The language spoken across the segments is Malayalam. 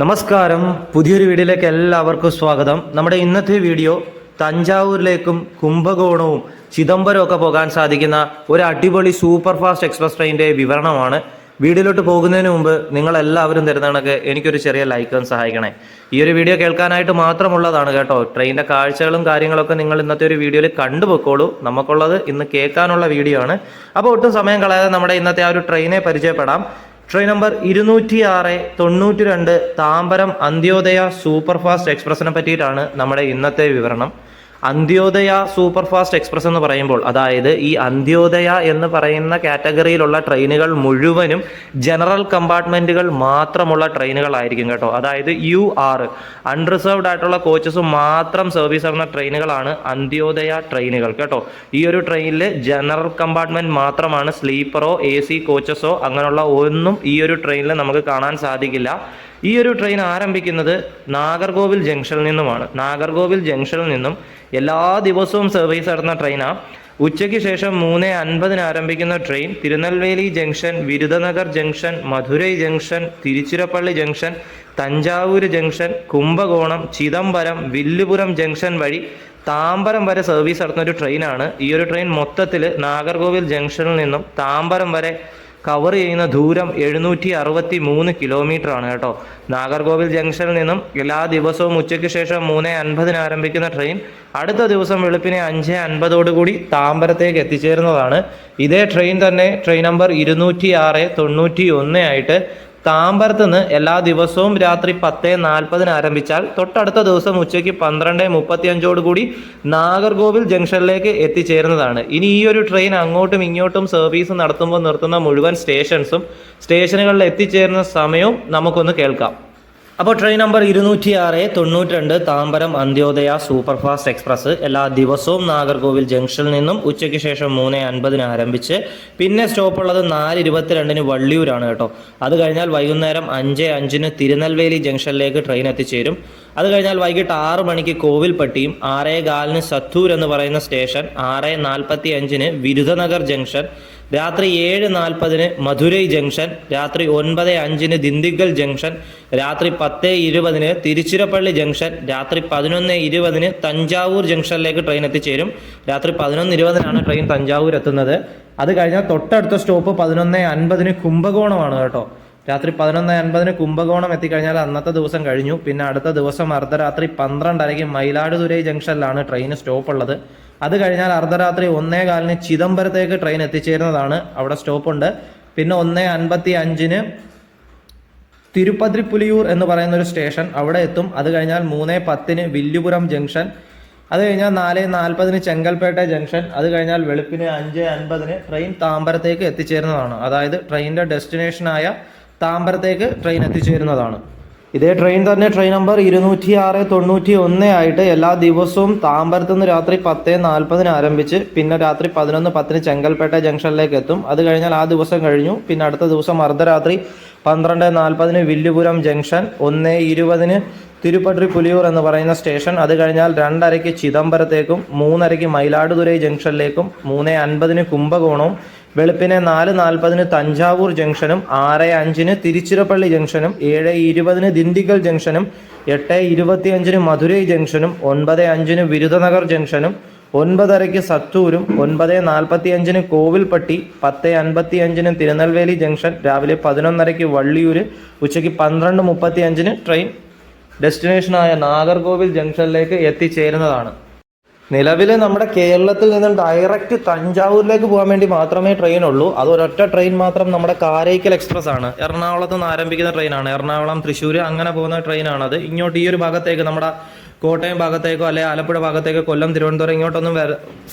നമസ്കാരം. പുതിയൊരു വീഡിയോയിലേക്ക് എല്ലാവർക്കും സ്വാഗതം. നമ്മുടെ ഇന്നത്തെ വീഡിയോ തഞ്ചാവൂരിലേക്കും കുംഭകോണവും ചിദംബരവും ഒക്കെ പോകാൻ സാധിക്കുന്ന ഒരു അടിപൊളി സൂപ്പർ ഫാസ്റ്റ് എക്സ്പ്രസ് ട്രെയിനിന്റെ വിവരണമാണ്. വീഡിയോയിലോട്ട് പോകുന്നതിന് മുമ്പ് നിങ്ങൾ എല്ലാവരും തരുന്ന കണക്ക് എനിക്കൊരു ചെറിയ ലൈക്ക് സഹായിക്കണേ. ഈ ഒരു വീഡിയോ കേൾക്കാനായിട്ട് മാത്രമുള്ളതാണ് കേട്ടോ. ട്രെയിനിന്റെ കാഴ്ചകളും കാര്യങ്ങളൊക്കെ നിങ്ങൾ ഇന്നത്തെ ഒരു വീഡിയോയിൽ കണ്ടുപോയിക്കോളൂ. നമുക്കുള്ളത് ഇന്ന് കേൾക്കാനുള്ള വീഡിയോ ആണ്. അപ്പോൾ ഒട്ടും സമയം കളയാതെ നമ്മുടെ ഇന്നത്തെ ആ ഒരു ട്രെയിനെ പരിചയപ്പെടാം. ട്രെയിൻ നമ്പർ ഇരുന്നൂറ്റി ആറ് തൊണ്ണൂറ്റി രണ്ട് താമ്പരം അന്ത്യോദയ സൂപ്പർ ഫാസ്റ്റ് എക്സ്പ്രസിനെ പറ്റിയിട്ടാണ് നമ്മുടെ ഇന്നത്തെ വിവരണം. അന്ത്യോദയ സൂപ്പർ ഫാസ്റ്റ് എക്സ്പ്രസ് എന്ന് പറയുമ്പോൾ അതായത് ഈ അന്ത്യോദയ എന്ന് പറയുന്ന കാറ്റഗറിയിലുള്ള ട്രെയിനുകൾ മുഴുവനും ജനറൽ കമ്പാർട്ട്മെന്റുകൾ മാത്രമുള്ള ട്രെയിനുകളായിരിക്കും കേട്ടോ. അതായത് യു ആർ അൺറിസർവ്ഡ് ആയിട്ടുള്ള കോച്ചസ് മാത്രം സർവീസ് ചെയ്യുന്ന ട്രെയിനുകളാണ് അന്ത്യോദയ ട്രെയിനുകൾ കേട്ടോ. ഈ ഒരു ട്രെയിനിൽ ജനറൽ കമ്പാർട്ട്മെന്റ് മാത്രമാണ് സ്ലീപ്പറോ എ സി കോച്ചസോ അങ്ങനെയുള്ള ഒന്നും ഈ ഒരു ട്രെയിനിൽ നമുക്ക് കാണാൻ സാധിക്കില്ല. ഈ ഒരു ട്രെയിൻ ആരംഭിക്കുന്നത് നാഗർകോവിൽ ജംഗ്ഷനിൽ നിന്നുമാണ്. നാഗർകോവിൽ ജംഗ്ഷനിൽ നിന്നും എല്ലാ ദിവസവും സർവീസ് നടത്തുന്ന ട്രെയിനാണ് ഉച്ചയ്ക്ക് ശേഷം മൂന്ന് അൻപതിന് ആരംഭിക്കുന്ന train Tirunelveli junction Virudhunagar junction Madurai junction Tiruchirappalli junction Thanjavur junction Kumbakonam Chidambaram Villupuram junction വഴി താമ്പരം വരെ സർവീസ് നടത്തുന്ന ഒരു ട്രെയിനാണ് ഈ ഒരു ട്രെയിൻ മൊത്തത്തിൽ നാഗർകോവിൽ ജംഗ്ഷനിൽ നിന്നും താമ്പരം വരെ കവർ ചെയ്യുന്ന ദൂരം എഴുന്നൂറ്റി അറുപത്തി മൂന്ന് കിലോമീറ്റർ ആണ് കേട്ടോ. നാഗർകോവിൽ ജംഗ്ഷനിൽ നിന്നും എല്ലാ ദിവസവും ഉച്ചയ്ക്ക് ശേഷം മൂന്ന് അൻപതിന് ആരംഭിക്കുന്ന ട്രെയിൻ അടുത്ത ദിവസം വെളുപ്പിനെ അഞ്ച് അൻപതോടുകൂടി താമ്പരത്തേക്ക് എത്തിച്ചേരുന്നതാണ്. ഇതേ ട്രെയിൻ തന്നെ ട്രെയിൻ നമ്പർ ഇരുന്നൂറ്റി ആറ് തൊണ്ണൂറ്റി ഒന്ന് ആയിട്ട് താമ്പരത്ത് നിന്ന് എല്ലാ ദിവസവും രാത്രി പത്ത് നാൽപ്പതിന് ആരംഭിച്ചാൽ തൊട്ടടുത്ത ദിവസം ഉച്ചയ്ക്ക് പന്ത്രണ്ട് മുപ്പത്തി അഞ്ചോട് കൂടി നാഗർകോവിൽ ജംഗ്ഷനിലേക്ക് എത്തിച്ചേരുന്നതാണ്. ഇനി ഈ ഒരു ട്രെയിൻ അങ്ങോട്ടും ഇങ്ങോട്ടും സർവീസ് നടത്തുമ്പോൾ നിർത്തുന്ന മുഴുവൻ സ്റ്റേഷൻസും സ്റ്റേഷനുകളിൽ എത്തിച്ചേരുന്ന സമയവും നമുക്കൊന്ന് കേൾക്കാം. അപ്പോൾ ട്രെയിൻ നമ്പർ ഇരുന്നൂറ്റി ആറ് തൊണ്ണൂറ്റി രണ്ട് താമ്പരം അന്ത്യോദയ സൂപ്പർഫാസ്റ്റ് എക്സ്പ്രസ് എല്ലാ ദിവസവും നാഗർകോവിൽ ജംഗ്ഷനിൽ നിന്നും ഉച്ചയ്ക്ക് ശേഷം മൂന്ന് അൻപതിന് ആരംഭിച്ച് പിന്നെ സ്റ്റോപ്പുള്ളത് നാല് ഇരുപത്തിരണ്ടിന് വള്ളിയൂരാണ് കേട്ടോ. അത് കഴിഞ്ഞാൽ വൈകുന്നേരം അഞ്ച് അഞ്ചിന് തിരുനെൽവേലി ജംഗ്ഷനിലേക്ക് ട്രെയിൻ എത്തിച്ചേരും. അത് കഴിഞ്ഞാൽ വൈകിട്ട് ആറ് മണിക്ക് കോവിൽപ്പട്ടിയും ആറേ കാലിന് സത്തൂർ എന്ന് പറയുന്ന സ്റ്റേഷൻ ആറ് നാൽപ്പത്തി അഞ്ചിന് വിരുധനഗർ ജംഗ്ഷൻ രാത്രി ഏഴ് നാൽപ്പതിന് മധുരൈ ജംഗ്ഷൻ രാത്രി ഒൻപത് അഞ്ചിന് ദിണ്ടിഗൽ ജംഗ്ഷൻ രാത്രി പത്ത് ഇരുപതിന് തിരുച്ചിറപ്പള്ളി ജംഗ്ഷൻ രാത്രി പതിനൊന്ന് ഇരുപതിന് തഞ്ചാവൂർ ജംഗ്ഷനിലേക്ക് ട്രെയിൻ എത്തിച്ചേരും. രാത്രി പതിനൊന്ന് ഇരുപതിനാണ് ട്രെയിൻ തഞ്ചാവൂർ എത്തുന്നത്. അത് കഴിഞ്ഞാൽ തൊട്ടടുത്ത സ്റ്റോപ്പ് പതിനൊന്ന് അൻപതിന് കുംഭകോണമാണ് കേട്ടോ. രാത്രി പതിനൊന്ന് അൻപതിന് കുംഭകോണം എത്തിക്കഴിഞ്ഞാൽ അന്നത്തെ ദിവസം കഴിഞ്ഞു. പിന്നെ അടുത്ത ദിവസം അർദ്ധരാത്രി പന്ത്രണ്ടരയ്ക്ക് മയിലാടുതുരൈ ജംഗ്ഷനിലാണ് ട്രെയിൻ സ്റ്റോപ്പ് ഉള്ളത് അത് കഴിഞ്ഞാൽ അർദ്ധരാത്രി ഒന്നേ കാലിന് ചിദംബരത്തേക്ക് ട്രെയിൻ എത്തിച്ചേരുന്നതാണ്. അവിടെ സ്റ്റോപ്പുണ്ട്. പിന്നെ ഒന്നേ അൻപത്തി അഞ്ചിന് തിരുപ്പതിരിപ്പുലിയൂർ എന്ന് പറയുന്ന ഒരു സ്റ്റേഷൻ അവിടെ എത്തും. അത് കഴിഞ്ഞാൽ മൂന്നേ പത്തിന് വില്ലുപുരം ജംഗ്ഷൻ. അത് കഴിഞ്ഞാൽ നാല് നാൽപ്പതിന് ചെങ്കൽപ്പേട്ട ജംഗ്ഷൻ. അത് കഴിഞ്ഞാൽ വെളുപ്പിന് അഞ്ച് അൻപതിന് ട്രെയിൻ താമ്പരത്തേക്ക് എത്തിച്ചേരുന്നതാണ്. അതായത് ട്രെയിനിന്റെ ഡെസ്റ്റിനേഷനായ താമ്പരത്തേക്ക് ട്രെയിൻ എത്തിച്ചേരുന്നതാണ്. ഇതേ ട്രെയിൻ തന്നെ ട്രെയിൻ നമ്പർ ഇരുന്നൂറ്റി ആറ് തൊണ്ണൂറ്റി ഒന്ന് ആയിട്ട് എല്ലാ ദിവസവും താമ്പരത്ത് നിന്ന് രാത്രി പത്ത് നാൽപ്പതിന് ആരംഭിച്ച് പിന്നെ രാത്രി പതിനൊന്ന് പത്തിന് ചെങ്കൽപ്പേട്ട ജംഗ്ഷനിലേക്ക് എത്തും. അത് കഴിഞ്ഞാൽ ആ ദിവസം കഴിഞ്ഞു. പിന്നെ അടുത്ത ദിവസം അർദ്ധരാത്രി പന്ത്രണ്ട് നാൽപ്പതിന് വില്ലുപുരം ജംഗ്ഷൻ ഒന്ന് ഇരുപതിന് തിരുപ്പട്രി പുലിയൂർ എന്ന് പറയുന്ന സ്റ്റേഷൻ. അത് കഴിഞ്ഞാൽ രണ്ടരയ്ക്ക് ചിദംബരത്തേക്കും മൂന്നരയ്ക്ക് മയിലാടുതുരൈ ജംഗ്ഷനിലേക്കും മൂന്ന് അൻപതിന് കുംഭകോണവും വെളുപ്പിനെ നാല് നാൽപ്പതിന് തഞ്ചാവൂർ ജംഗ്ഷനും ആറ് അഞ്ചിന് തിരുച്ചിറപ്പള്ളി ജംഗ്ഷനും ഏഴ് ഇരുപതിന് ദിണ്ടിഗൽ ജംഗ്ഷനും എട്ട് ഇരുപത്തിയഞ്ചിന് മധുരൈ ജംഗ്ഷനും ഒൻപത് അഞ്ചിന് വിരുദനഗർ ജംഗ്ഷനും ഒൻപതരയ്ക്ക് സത്തൂരും ഒൻപത് നാൽപ്പത്തിയഞ്ചിന് കോവിൽപ്പട്ടി പത്ത് അൻപത്തിയഞ്ചിന് തിരുനെൽവേലി ജംഗ്ഷൻ രാവിലെ പതിനൊന്നരയ്ക്ക് വള്ളിയൂർ ഉച്ചയ്ക്ക് പന്ത്രണ്ട് മുപ്പത്തി അഞ്ചിന് ട്രെയിൻ. ഡെസ്റ്റിനേഷനായ നാഗർകോവിൽ ജംഗ്ഷനിലേക്ക് എത്തിച്ചേരുന്നതാണ്. നിലവിൽ നമ്മുടെ കേരളത്തിൽ നിന്നും ഡയറക്റ്റ് തഞ്ചാവൂരിലേക്ക് പോകാൻ വേണ്ടി മാത്രമേ ട്രെയിൻ ഉള്ളൂ. അത് ഒരൊറ്റ ട്രെയിൻ മാത്രം നമ്മുടെ കാരൈക്കൽ എക്സ്പ്രസ് ആണ്. എറണാകുളത്ത് നിന്ന് ആരംഭിക്കുന്ന ട്രെയിനാണ് എറണാകുളം തൃശ്ശൂർ അങ്ങനെ പോകുന്ന ട്രെയിനാണത് ഇങ്ങോട്ട് ഈ ഒരു ഭാഗത്തേക്ക് നമ്മുടെ കോട്ടയം ഭാഗത്തേക്കോ അല്ലെ ആലപ്പുഴ ഭാഗത്തേക്കോ കൊല്ലം തിരുവനന്തപുരം ഇങ്ങോട്ടൊന്നും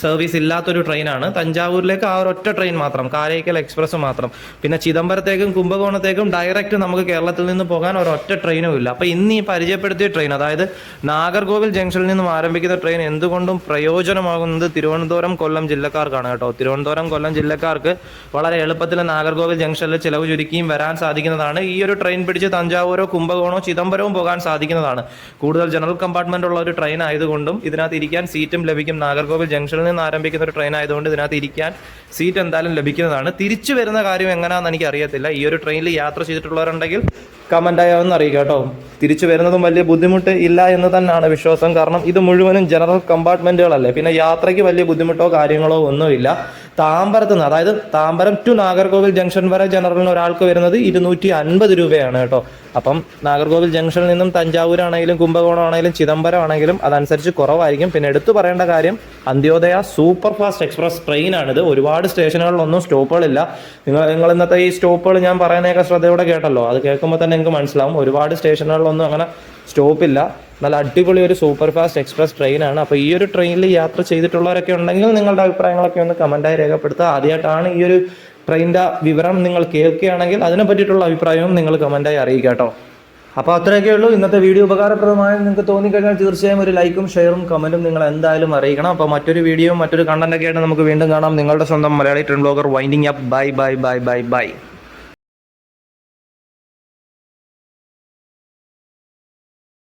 സർവീസ് ഇല്ലാത്തൊരു ട്രെയിനാണ് തഞ്ചാവൂരിലേക്ക് ആ ഒരൊറ്റ ട്രെയിൻ മാത്രം കാരയ്ക്കൽ എക്സ്പ്രസ് മാത്രം. പിന്നെ ചിദംബരത്തേക്കും കുംഭകോണത്തേക്കും ഡയറക്റ്റ് നമുക്ക് കേരളത്തിൽ നിന്ന് പോകാൻ ഒരൊറ്റ ട്രെയിനും ഇല്ല. അപ്പോൾ ഇന്ന് ഈ പരിചയപ്പെടുത്തിയ ട്രെയിൻ അതായത് നാഗർകോവിൽ ജംഗ്ഷനിൽ നിന്നും ആരംഭിക്കുന്ന ട്രെയിൻ എന്തുകൊണ്ടും പ്രയോജനമാകുന്നത് തിരുവനന്തപുരം കൊല്ലം ജില്ലക്കാർക്കാണ് കേട്ടോ. തിരുവനന്തപുരം കൊല്ലം ജില്ലക്കാർക്ക് വളരെ എളുപ്പത്തിൽ നാഗർകോവിൽ ജംഗ്ഷനിൽ ചിലവ് ചുരുക്കിയും വരാൻ സാധിക്കുന്നതാണ്. ഈ ഒരു ട്രെയിൻ പിടിച്ച് തഞ്ചാവൂരോ കുംഭകോണോ ചിദംബരവും പോകാൻ സാധിക്കുന്നതാണ്. കൂടുതൽ ജനറൽ കമ്പാർട്ട്മെന്റ് ഉള്ള ഒരു ട്രെയിൻ ആയതുകൊണ്ടും ഇതിനകത്ത് ഇരിക്കാൻ സീറ്റും ലഭിക്കും. നാഗർകോവിൽ ജംഗ്ഷനിൽ നിന്ന് ആരംഭിക്കുന്ന ഒരു ട്രെയിൻ ആയതുകൊണ്ട് ഇതിനകത്ത് ഇരിക്കാൻ സീറ്റ് എന്തായാലും ലഭിക്കുന്നതാണ്. തിരിച്ചു വരുന്ന കാര്യം എങ്ങനെയാണെന്ന് എനിക്ക് അറിയത്തില്ല ഈ ഒരു ട്രെയിനിൽ യാത്ര ചെയ്തിട്ടുള്ളവരുണ്ടെങ്കിൽ കമന്റായി ഒന്ന് അറിയിക്കുക കേട്ടോ. തിരിച്ചു വരുന്നതും വലിയ ബുദ്ധിമുട്ട് ഇല്ല എന്ന് തന്നെയാണ് വിശ്വാസം. കാരണം ഇത് മുഴുവനും ജനറൽ കമ്പാർട്ട്മെന്റുകളല്ലേ പിന്നെ യാത്രയ്ക്ക് വലിയ ബുദ്ധിമുട്ടോ കാര്യങ്ങളോ ഒന്നുമില്ല. താമ്പരത്ത് നിന്ന് അതായത് താമ്പരം ടു നാഗർകോവിൽ ജംഗ്ഷൻ വരെ ജനറലിന് ഒരാൾക്ക് വരുന്നത് ഇരുന്നൂറ്റി അൻപത് രൂപയാണ് കേട്ടോ. അപ്പം നാഗർകോവിൽ ജംഗ്ഷനിൽ നിന്നും തഞ്ചാവൂരാണെങ്കിലും കുംഭകോണം ആണെങ്കിലും ചിദംബരം ആണെങ്കിലും അതനുസരിച്ച് കുറവായിരിക്കും. പിന്നെ എടുത്തു പറയേണ്ട കാര്യം അന്ത്യോദയ സൂപ്പർ ഫാസ്റ്റ് എക്സ്പ്രസ് ട്രെയിനാണിത് ഒരുപാട് സ്റ്റേഷനുകളിലൊന്നും സ്റ്റോപ്പുകളില്ല നിങ്ങൾ നിങ്ങൾ ഇന്നത്തെ ഈ സ്റ്റോപ്പുകൾ ഞാൻ പറയുന്നതൊക്കെ ശ്രദ്ധയോടെ കേട്ടല്ലോ. അത് കേൾക്കുമ്പോൾ തന്നെ നിങ്ങൾക്ക് മനസ്സിലാവും. ഒരുപാട് സ്റ്റേഷനുകളിലൊന്നും അങ്ങനെ സ്റ്റോപ്പില്ല നല്ല അടിപൊളി ഒരു സൂപ്പർ ഫാസ്റ്റ് എക്സ്പ്രസ് ട്രെയിനാണ്. അപ്പോൾ ഈ ഒരു ട്രെയിനിൽ യാത്ര ചെയ്തിട്ടുള്ളവരൊക്കെ ഉണ്ടെങ്കിൽ നിങ്ങളുടെ അഭിപ്രായങ്ങളൊക്കെ ഒന്ന് കമന്റായി രേഖപ്പെടുത്തുക. ആദ്യമായിട്ടാണ് ഈ ഒരു ട്രെയിനിന്റെ വിവരം നിങ്ങൾ കേൾക്കുകയാണെങ്കിൽ അതിനെ പറ്റിയിട്ടുള്ള അഭിപ്രായവും നിങ്ങൾ കമന്റായി അറിയിക്കുക കേട്ടോ. അപ്പോൾ അത്രയൊക്കെ ഉള്ളൂ. ഇന്നത്തെ വീഡിയോ ഉപകാരപ്രദമായി നിങ്ങൾക്ക് തോന്നിക്കഴിഞ്ഞാൽ തീർച്ചയായും ഒരു ലൈക്കും ഷെയറും കമന്റും നിങ്ങൾ എന്തായാലും അറിയിക്കണം. അപ്പോൾ മറ്റൊരു വീഡിയോ മറ്റൊരു കണ്ടന്റ് ഒക്കെ ആയിട്ട് നമുക്ക് വീണ്ടും കാണാം. നിങ്ങളുടെ സ്വന്തം Malayali train blogger winding up bye bye bye bye bye